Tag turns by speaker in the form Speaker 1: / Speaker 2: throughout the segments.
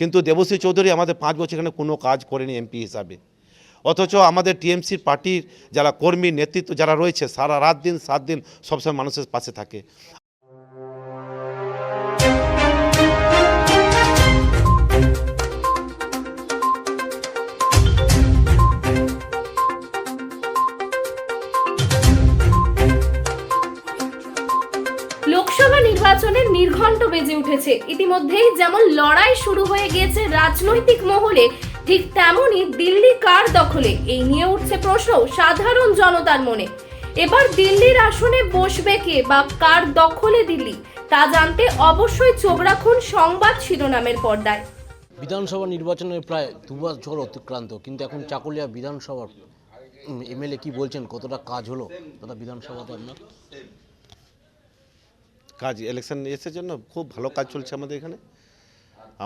Speaker 1: কিন্তু দেবশ্রী চৌধুরী আমাদের পাঁচ বছর এখানে কোনো কাজ করেনি এমপি হিসাবে। অথচ আমাদের টিএমসির পার্টির যারা কর্মী, নেতৃত্ব যারা রয়েছে, সারা রাত দিন, সাত দিন সবসময় মানুষের পাশে থাকে।
Speaker 2: নির্ঘণ্ট বেজে উঠেছে। ইতিমধ্যেই যেমন লড়াই শুরু হয়ে গিয়েছে রাজনৈতিক মহলে, ঠিক তেমনই দিল্লি কার দখলে? এই নিয়ে উঠছে প্রশ্ন সাধারণ জনতার মনে। এবার দিল্লির আসনে বসবে কে বা কার দখলে দিল্লি? তা জানতে অবশ্যই চোখ রাখুন সংবাদ শিরোনামের পর্দায়।
Speaker 3: বিধানসভা নির্বাচনের প্রায় দু বছর অতিক্রান্ত, কিন্তু এখন চাকুলিয়া বিধানসভার এমএলএ কি বলছেন? কতটা কাজ হলো? দাদা বিধানসভাতে আপনার?
Speaker 1: কাজ ইলেকশন এসের জন্য খুব ভালো কাজ চলছে আমাদের এখানে।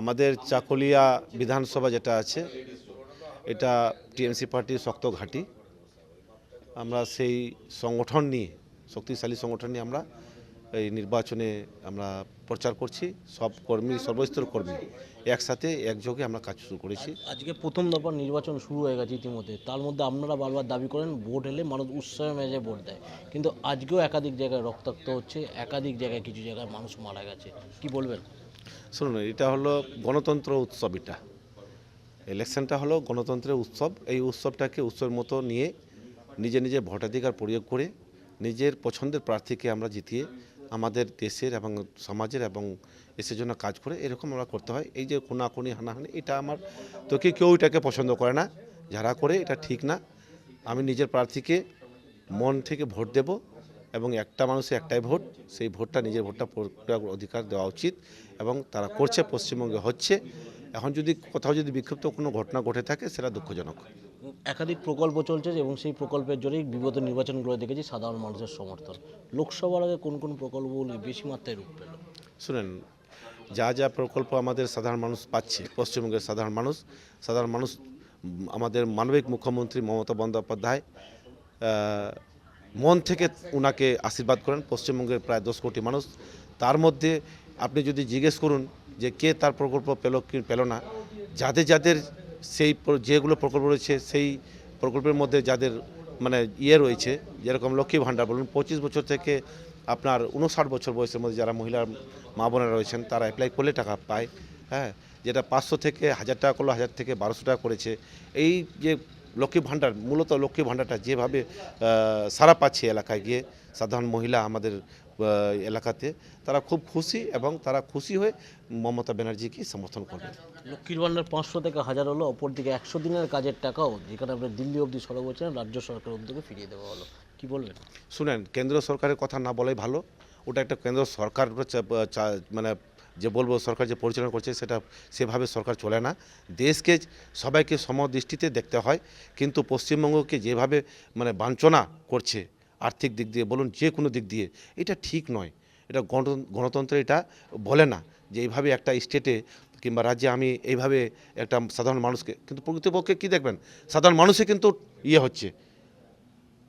Speaker 1: আমাদের চাকুলিয়া বিধানসভা যেটা আছে, এটা টিএমসি পার্টির শক্ত ঘাঁটি। আমরা সেই সংগঠন নিয়ে, শক্তিশালী সংগঠন নিয়ে আমরা এই নির্বাচনে আমরা প্রচার করছি সব কর্মী সর্বস্তর কর্মী একসাথে একযোগে আমরা কাজ শুরু করেছি।
Speaker 3: আজকে প্রথম দফা নির্বাচন শুরু হয়ে গেছে ইতিমধ্যে। তার মধ্যে আপনারা বারবার দাবি করেন ভোট এলে মানুষ উৎসাহে মেজে ভোট দেয়। কিন্তু আজকেও একাধিক জায়গায় রক্তাক্ত হচ্ছে একাধিক জায়গায় কিছু জায়গায় মানুষ মারা গেছে। কি বলবেন?
Speaker 1: শুনুন এটা হলো গণতন্ত্র উৎসব এটা। ইলেকশনটা হলো গণতন্ত্রের উৎসব। এই উৎসবটাকে উৎসবের মতো নিয়ে নিজে নিজে ভোটাধিকার প্রয়োগ করে নিজের পছন্দের প্রার্থীকে আমরা জিতিয়ে আমাদের দেশের এবং সমাজের এবং দেশের জন্য কাজ করে এরকম আমরা করতে হয়। এই যে খুনাখুনি, হানাহানি, এটা আমার তো কি কেউ এটাকে পছন্দ করে না। যারা করে এটা ঠিক না। আমি নিজের প্রার্থীকে মন থেকে ভোট দেব এবং একটা মানুষের একটাই ভোট। সেই ভোটটা, নিজের ভোটটা অধিকার দেওয়া উচিত এবং তারা করছে, পশ্চিমবঙ্গে হচ্ছে। এখন যদি কোথাও যদি বিক্ষিপ্ত কোনো ঘটনা ঘটে থাকে, সেটা দুঃখজনক।
Speaker 3: একাধিক প্রকল্প চলছে এবং সেই প্রকল্পের জন্যই বিগত নির্বাচনগুলো দেখেছি সাধারণ মানুষের সমর্থন। লোকসভার আগে কোন কোন প্রকল্পগুলি বেশি মাত্রায় রূপ পেল?
Speaker 1: শুনেন, যা যা প্রকল্প আমাদের সাধারণ মানুষ পাচ্ছে, পশ্চিমবঙ্গের সাধারণ মানুষ সাধারণ মানুষ, আমাদের মানবিক মুখ্যমন্ত্রী মমতা বন্দ্যোপাধ্যায় মন থেকে উনাকে আশীর্বাদ করেন, পশ্চিমবঙ্গের প্রায় দশ কোটি মানুষ। তার মধ্যে আপনি যদি জিজ্ঞেস করুন যে কে তার প্রকল্প পেল কি পেল না, যাদের যাদের সেই যেগুলো প্রকল্প রয়েছে, সেই প্রকল্পের মধ্যে যাদের মানে ইয়ে রয়েছে, যেরকম লক্ষ্মী ভাণ্ডার বলুন, পঁচিশ বছর থেকে আপনার উনষাট বছর বয়সের মধ্যে যারা মহিলার মা বোনেরা রয়েছেন, তারা অ্যাপ্লাই করলে টাকা পায় হ্যাঁ? যেটা পাঁচশো থেকে হাজার টাকা করল, হাজার থেকে বারোশো টাকা করেছে। এই যে লক্ষ্মী ভাণ্ডার মূলত লক্ষ্মী ভাণ্ডারটা যেভাবে সারা পাচ্ছে এলাকায় গিয়ে সাধারণ মহিলা আমাদের এলাকাতে তারা খুব খুশি এবং তারা খুশি হয়ে মমতা ব্যানার্জিকে সমর্থন করবে।
Speaker 3: লক্ষ্মীর ভাণ্ডার পাঁচশো থেকে হাজার হলো অপরদিকে একশো দিনের কাজের টাকাও যেখানে আপনি দিল্লি অবধি সরব হচ্ছেন রাজ্য সরকারের উদ্যোগে ফিরিয়ে দেওয়া হলো। কি বলবেন?
Speaker 1: শুনেন কেন্দ্র সরকারের কথা না বলাই ভালো ওটা একটা কেন্দ্র সরকার মানে যে বলব সরকার যে পরিচালনা করছে সেটা সেভাবে সরকার চলে না। দেশকে সবাইকে সমদৃষ্টিতে দেখতে হয়, কিন্তু পশ্চিমবঙ্গকে যেভাবে মানে বাঞ্ছনা করছে আর্থিক দিক দিয়ে, বলুন যে কোনো দিক দিয়ে, এটা ঠিক নয়। এটা গণ- গণতন্ত্র এটা বলে না যে এইভাবে একটা স্টেটে কিংবা রাজ্যে আমি এইভাবে একটা সাধারণ মানুষকে, কিন্তু প্রকৃতপক্ষে কী দেখবেন? সাধারণ মানুষে কিন্তু ইয়ে হচ্ছে।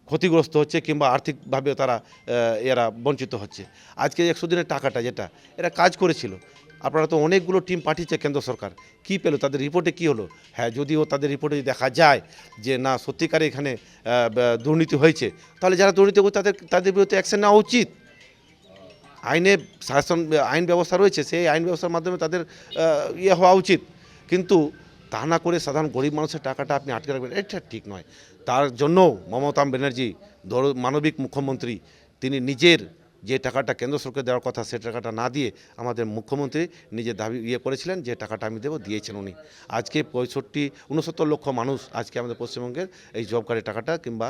Speaker 1: ক্ষতিগ্রস্ত হচ্ছে কিংবা আর্থিকভাবে তারা এরা বঞ্চিত হচ্ছে। আজকে একশো দিনের টাকাটা যেটা, এরা কাজ করেছিল। আপনারা তো অনেকগুলো টিম পাঠিয়েছে কেন্দ্র সরকার। কি পেল? তাদের রিপোর্টে কি হলো? হ্যাঁ যদিও তাদের রিপোর্টে দেখা যায় যে না, সত্যিকারে এখানে দুর্নীতি হয়েছে, তাহলে যারা দুর্নীতি করছে তাদের তাদের বিরুদ্ধে অ্যাকশন নেওয়া উচিত। আইনে শাসন, আইন ব্যবস্থা রয়েছে, সেই আইন ব্যবস্থার মাধ্যমে তাদের ইয়ে হওয়া উচিত। কিন্তু তা না করে সাধারণ গরিব মানুষের টাকাটা আপনি আটকে রাখবেন, এটা ঠিক নয়। তার জন্য মমতা ব্যানার্জি মানবিক মুখ্যমন্ত্রী, তিনি নিজের যে টাকাটা কেন্দ্র সরকার দেওয়ার কথা সে টাকাটা না দিয়ে আমাদের মুখ্যমন্ত্রী নিজে দাবি ইয়ে করেছিলেন, যে টাকাটা আমি দেবো, দিয়েছেন উনি। আজকে পঁয়ষট্টি, উনসত্তর লক্ষ মানুষ আজকে আমাদের পশ্চিমবঙ্গের এই জব কার্ডের টাকাটা কিংবা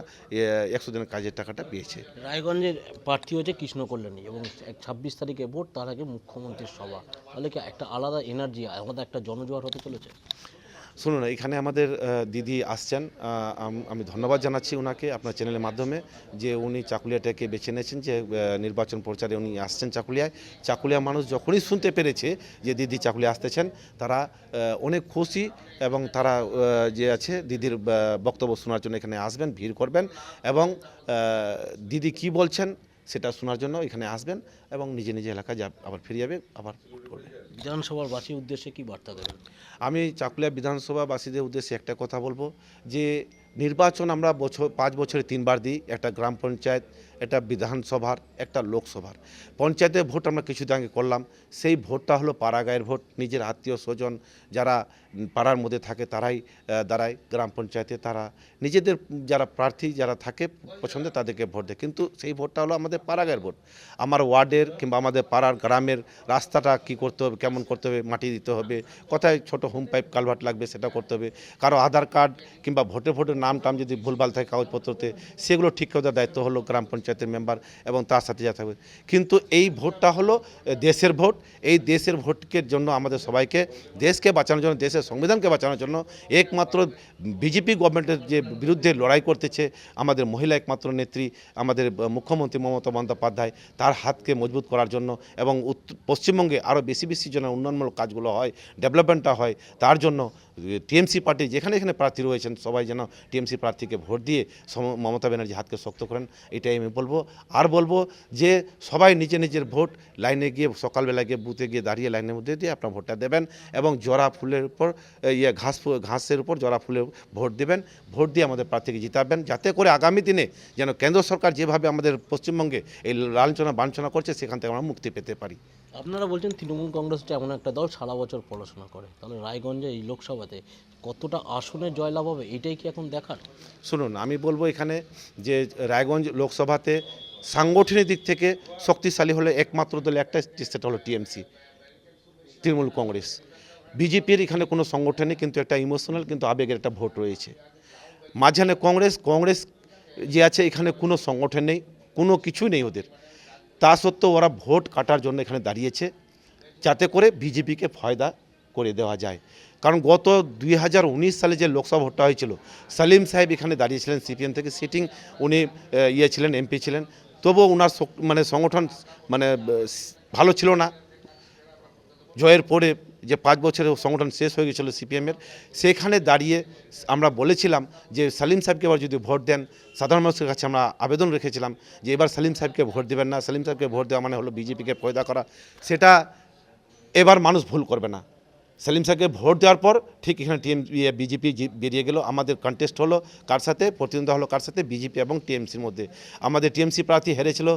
Speaker 1: একশো দিনের কাজের টাকাটা পেয়েছে।
Speaker 3: রায়গঞ্জের প্রার্থী হচ্ছে কৃষ্ণ কল্যাণী এবং ছাব্বিশ তারিখে ভোট, তার আগে মুখ্যমন্ত্রীর সভা। তাহলে কি একটা আলাদা এনার্জি আলাদা একটা জনজোয়ার হতে চলেছে?
Speaker 1: শুনুন, এখানে আমাদের দিদি আসছেন আমি ধন্যবাদ জানাচ্ছি ওনাকে আপনার চ্যানেলের মাধ্যমে যে উনি চাকুলিয়াটাকে বেছে নিয়েছেন যে নির্বাচন প্রচারে উনি আসছেন চাকুলিয়ায়। চাকুলিয়া মানুষ যখনই শুনতে পেরেছে যে দিদি চাকুলিয়া আসতেছেন, তারা অনেক খুশি এবং তারা যে আছে, দিদির বক্তব্য শোনার জন্য এখানে আসবেন, ভিড় করবেন এবং দিদি কি বলছেন সেটা শোনার জন্য এখানে আসবেন এবং নিজে নিজে এলাকায় যা আবার ফিরে যাবে আবার ভোট করবে।
Speaker 3: বিধানসভার বাসীর উদ্দেশ্যে কি বার্তা দেবেন?
Speaker 1: আমি চাকুলিয়া বিধানসভাবাসীদের উদ্দেশ্যে একটা কথা বলব যে নির্বাচন আমরা বছর পাঁচ বছরে তিনবার দিই। একটা গ্রাম পঞ্চায়েত, একটা বিধানসভার, একটা লোকসভার। পঞ্চায়েতের ভোট আমরা কিছুদিন আগে করলাম। সেই ভোটটা হলো পাড়াগাঁয়ের ভোট। নিজের আত্মীয় স্বজন যারা পাড়ার মধ্যে থাকে তারাই দাঁড়ায়। গ্রাম পঞ্চায়েতে তারা নিজেদের যারা প্রার্থী যারা থাকে পছন্দের তাদেরকে ভোট দেয়। কিন্তু সেই ভোটটা হলো আমাদের পাড়াগাঁয়ের ভোট। আমার ওয়ার্ডের কিংবা আমাদের পাড়ার গ্রামের রাস্তাটা কি করতে হবে, কেমন করতে হবে, মাটি দিতে হবে, কোথায় ছোট হোম পাইপ কালভার্ট লাগবে সেটা করতে হবে, কারও আধার কার্ড কিংবা ভোটে ভোটের নাম টাম যদি ভুলভাল থাকে কাগজপত্রতে, সেগুলো ঠিক করে দেওয়ার দায়িত্ব হলো গ্রাম পঞ্চায়েতের মেম্বার এবং তার সাথে যা থাকবে। কিন্তু এই ভোটটা হলো দেশের ভোট। এই দেশের ভোটকে জন্য আমাদের সবাইকে, দেশকে বাঁচানোর জন্য, দেশের সংবিধানকে বাঁচানোর জন্য একমাত্র বিজেপি গভর্নমেন্টের যে বিরুদ্ধে লড়াই করতেছে, আমাদের মহিলা একমাত্র নেত্রী, আমাদের মুখ্যমন্ত্রী মমতা বন্দ্যোপাধ্যায়, তার হাতকে মজবুত করার জন্য এবং পশ্চিমবঙ্গে আরও বেশি বেশি যেন উন্নয়নমূলক কাজগুলো হয়, ডেভেলপমেন্টটা হয়, তার জন্য টিএমসি পার্টি যেখানে এখানে প্রার্থী রয়েছেন, সবাই যেন টিএমসি প্রার্থীকে ভোট দিয়ে মমতা ব্যানার্জি হাতকে শক্ত করেন, এটাই আমি বলব। আর বলব যে সবাই নিজে নিজের ভোট, লাইনে গিয়ে সকালবেলা গিয়ে বুথে গিয়ে দাঁড়িয়ে লাইনের মধ্যে দিয়ে আপনার ভোটটা দেবেন এবং জরা ফুলের উপর ইয়ে ঘাস ঘাসের উপর জরা ফুলের ভোট দেবেন, ভোট দিয়ে আমাদের প্রার্থীকে জিতাবেন, যাতে করে আগামী দিনে যেন কেন্দ্র সরকার যেভাবে আমাদের পশ্চিমবঙ্গে এই লাঞ্ছনা, বাঞ্ছনা করছে, সেখান থেকে আমরা মুক্তি পেতে পারি।
Speaker 3: আপনারা বলছেন তৃণমূল কংগ্রেস হচ্ছে এমন একটা দল সারা বছর পড়াশোনা করে। তাহলে রায়গঞ্জে এই লোকসভাতে কতটা আসনে জয়লাভ হবে, এটাই কি এখন দেখার?
Speaker 1: শুনুন, আমি বলব এখানে যে রায়গঞ্জ লোকসভাতে সাংগঠনিক দিক থেকে শক্তিশালী হলে একমাত্র দল একটা সেটা হলো টিএমসি, তৃণমূল কংগ্রেস। বিজেপির এখানে কোনো সংগঠন নেই, কিন্তু একটা ইমোশনাল কিন্তু আবেগের একটা ভোট রয়েছে। মাঝখানে কংগ্রেস কংগ্রেস যে আছে, এখানে কোনো সংগঠন নেই, কোনো কিছুই নেই ওদের। তা সত্ত্বেও ওরা ভোট কাটার জন্য এখানে দাঁড়িয়েছে, যাতে করে বিজেপিকে ফয়দা করে দেওয়া যায়। কারণ গত দুই হাজার উনিশ সালে যে লোকসভা ভোটটা হয়েছিল, সালিম সাহেব এখানে দাঁড়িয়েছিলেন সিপিএম থেকে সিটিং উনি ইয়ে ছিলেন, এমপি ছিলেন। তবুও ওনার মানে সংগঠন মানে ভালো ছিল না। জয়ের পরে যে পাঁচ বছরের সংগঠন শেষ হয়ে গেছিল সিপিএমের, সেখানে দাঁড়িয়ে আমরা বলেছিলাম যে সালিম সাহেবকে এবার যদি ভোট দেন, সাধারণ মানুষের কাছে আমরা আবেদন রেখেছিলাম যে এবার সালিম সাহেবকে ভোট দেবেন না, সালিম সাহেবকে ভোট দেওয়া মানে হলো বিজেপিকে পয়দা করা, সেটা এবার মানুষ ভুল করবে না। সেলিম সাহেবকে ভোট দেওয়ার পর ঠিক এখানে টিএম বিজেপি বেরিয়ে গেল। আমাদের কন্টেস্ট হলো কার সাথে? প্রতিদ্বন্দ্বিতা হলো কার সাথে? বিজেপি এবং টিএমসির মধ্যে। আমাদের টিএমসি প্রার্থী হেরেছিল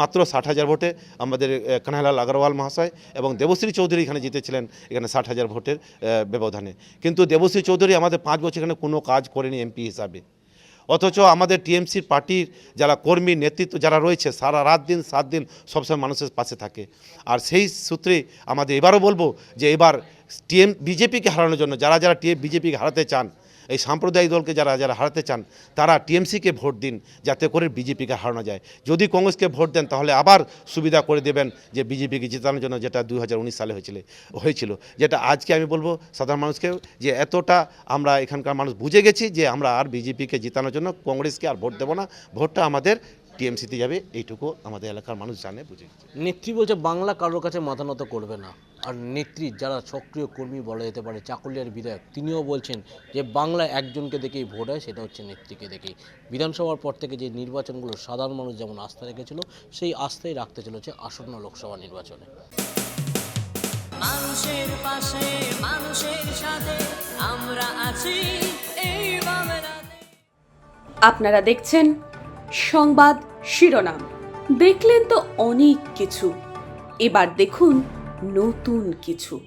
Speaker 1: মাত্র ষাট হাজার ভোটে আমাদের কানহালাল আগরওয়াল মহাশয় এবং দেবশ্রী চৌধুরী এখানে জিতেছিলেন, এখানে ষাট হাজার ভোটের ব্যবধানে। কিন্তু দেবশ্রী চৌধুরী আমাদের পাঁচ বছর এখানে কোনো কাজ করেনি এমপি হিসাবে। অথচ আমাদের টিএমসির পার্টির যারা কর্মী, নেতৃত্ব যারা রয়েছে, সারা রাত দিন, সাত দিন সবসময় মানুষের পাশে থাকে। আর সেই সূত্রে আমাদের এবারও বলব যে এবার টিএম, বিজেপিকে হারানোর জন্য, যারা যারা টিএম, বিজেপিকে হারাতে চান, এই সাম্প্রদায়িক দলকে যারা যারা হারাতে চান, তারা টিএমসিকে ভোট দিন, যাতে করে বিজেপিকে হারানো যায়। যদি কংগ্রেসকে ভোট দেন, তাহলে আবার সুবিধা করে দেবেন যে বিজেপিকে জেতানোর জন্য যেটা দুই হাজার উনিশ সালে হয়েছিল হয়েছিল। যেটা আজকে আমি বলব সাধারণ মানুষকে যে এতটা আমরা এখানকার মানুষ বুঝে গেছি যে আমরা আর বিজেপিকে জেতানোর জন্য কংগ্রেসকে আর ভোট দেবো না। ভোটটা আমাদের টিএমসিতে যাবে, এইটুকু আমাদের এলাকার মানুষ জানে, বুঝে
Speaker 3: নেত্রী বলছে, বাংলা কারোর কাছে মাথা নত করবে না। আর নেত্রী যারা সক্রিয় কর্মী বলা যেতে পারে চাকুলিয়ার বিধায়ক তিনিও বলছেন যে বাংলা একজনকে দেখেই ভোট হয় সেটা হচ্ছে নেত্রীকে দেখেই। বিধানসভার পর থেকে যে নির্বাচনগুলো সাধারণ মানুষ যেমন আস্থা রেখেছিল সেই আস্থাই রাখতে চলেছে আসন্ন লোকসভা নির্বাচনে।
Speaker 4: মানুষের পাশে মানুষের সাথে আমরা আছি এই
Speaker 5: আপনারা দেখছেন সংবাদ শিরোনাম। দেখলেন তো অনেক কিছু। এবার দেখুন নতুন কিছু।